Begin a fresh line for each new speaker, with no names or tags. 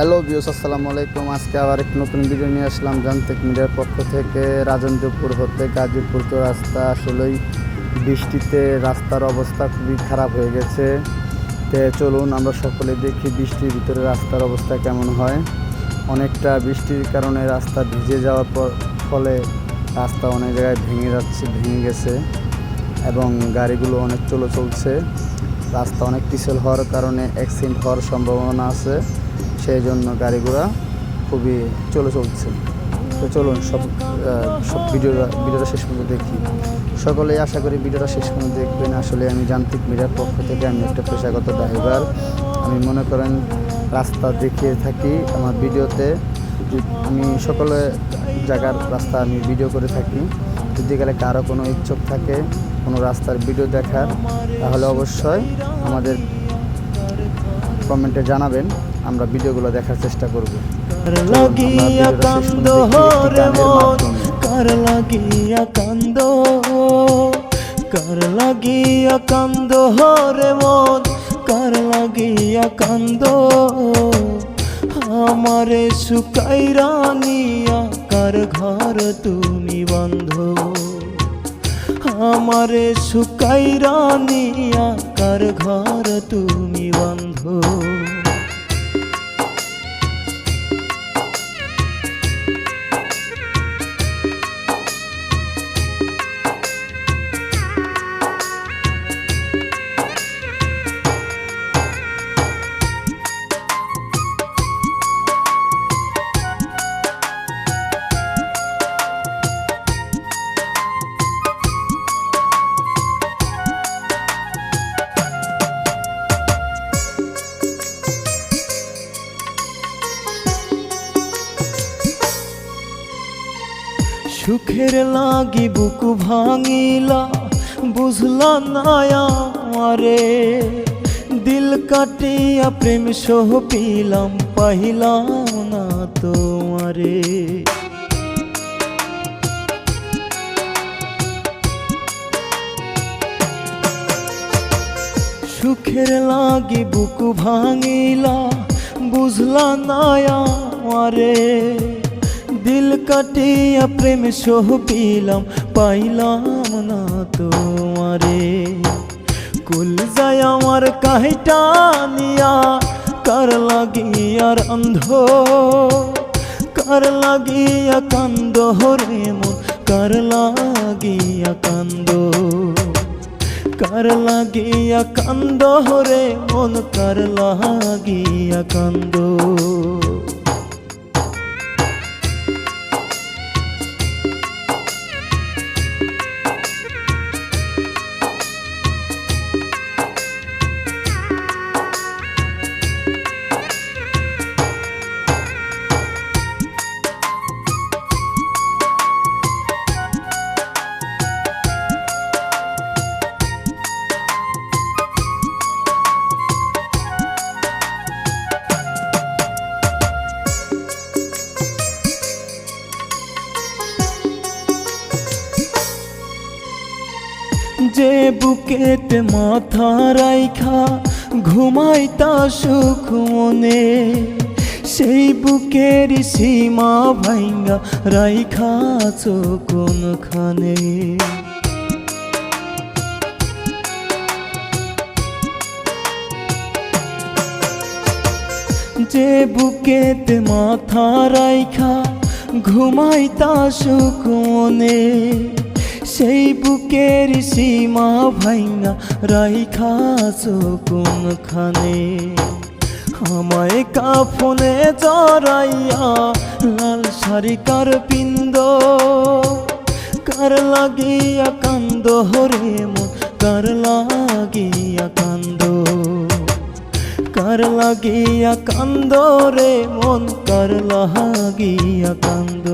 Hello বিয়স আসসালামু আলাইকুম। আজকে আবার এক নতুন ভিডিও নিয়ে আসলাম। যান্ত্রিক মিডিয়ার পক্ষ থেকে রাজেন্দ্রপুর হতে গাজীপুর তো রাস্তা আসলেই বৃষ্টিতে রাস্তার অবস্থা খুবই খারাপ হয়ে গেছে। তে চলুন আমরা সকলে দেখি বৃষ্টির ভিতরে রাস্তার অবস্থা কেমন হয়। অনেকটা বৃষ্টির কারণে রাস্তা ভিজে যাওয়ার পর ফলে রাস্তা অনেক জায়গায় ভেঙে যাচ্ছে, ভেঙে গেছে এবং গাড়িগুলো অনেক চলো চলছে। রাস্তা অনেক পিছল হওয়ার কারণে অ্যাক্সিডেন্ট হওয়ার সম্ভাবনা আছে। সেই জন্য গাড়িগুলো খুবই চলে চলছে। তো চলুন সব সব ভিডিওটা ভিডিওটা শেষ পর্যন্ত দেখি। সকলেই আশা করি ভিডিওটা শেষ পর্যন্ত দেখবেন। আসলে আমি যান্ত্রিক মিডিয়ার পক্ষ থেকে আমি একটা পেশাগত ড্রাইভার আমি মনে করেন রাস্তা দেখিয়ে থাকি আমার ভিডিওতে আমি সকলে জায়গার রাস্তা আমি ভিডিও করে থাকি। যদি গেলে কারও কোনো ইচ্ছুক থাকে, কোনো রাস্তার ভিডিও দেখার, তাহলে অবশ্যই আমাদের কমেন্টে জানাবেন। আমরা ভিডিওগুলো দেখার চেষ্টা করব।
কার লাগিয়া কান্দ কার লাগিয়া কান্দ? কার লাগিয়া কান্দ রে মন কার লাগিয়া কান্দ? আমারে শুকাই রানিয়া কার ঘর তুমি বন্ধ? আমারে শুকাই রানিয়া কার ঘর তুমি বন্ধ? সুখের লাগি বুক ভাঙিলা, বুঝলা না আমারে দিল কাটিয়া প্রেম সহ পিলাম, পাহিলাম না তোমারে। সুখের লাগি বুক ভাঙিলা, বুঝলা না আমারে দিল কাটিয়া প্রেম সহ পিলাম, পাইলাম না তোমারে। কুল যায় আমার কাহিটা নিয়া, কার লাগিয়ার অন্ধ? কার লাগিয়া কান্দ রে মন? কার লাগিয়া কান্দ? কার লাগিয়া কান্দ রে মন? কার লাগিয়া কান্দ? যে বুকেতে মাথা রাইখা, ঘুমাইতা সুখ মনে। সেই বুকের সীমা ভাঙ্গা রাইখা কোনখানে যে বুকেতে মাথা রাইখা, ঘুমাইতা সুখ মনে। সেই বুকের সীমা ভাইঙ্গা রাইখা কোনখানে আমায় কাফনে জড়াইয়া লাল শাড়ি কার পিন্দ কার লাগিয়া কান্দ হরে মন, কার লাগিয়া কান্দ, কার লাগিয়া কান্দ রে মন, কার লাগিয়া কান্দ।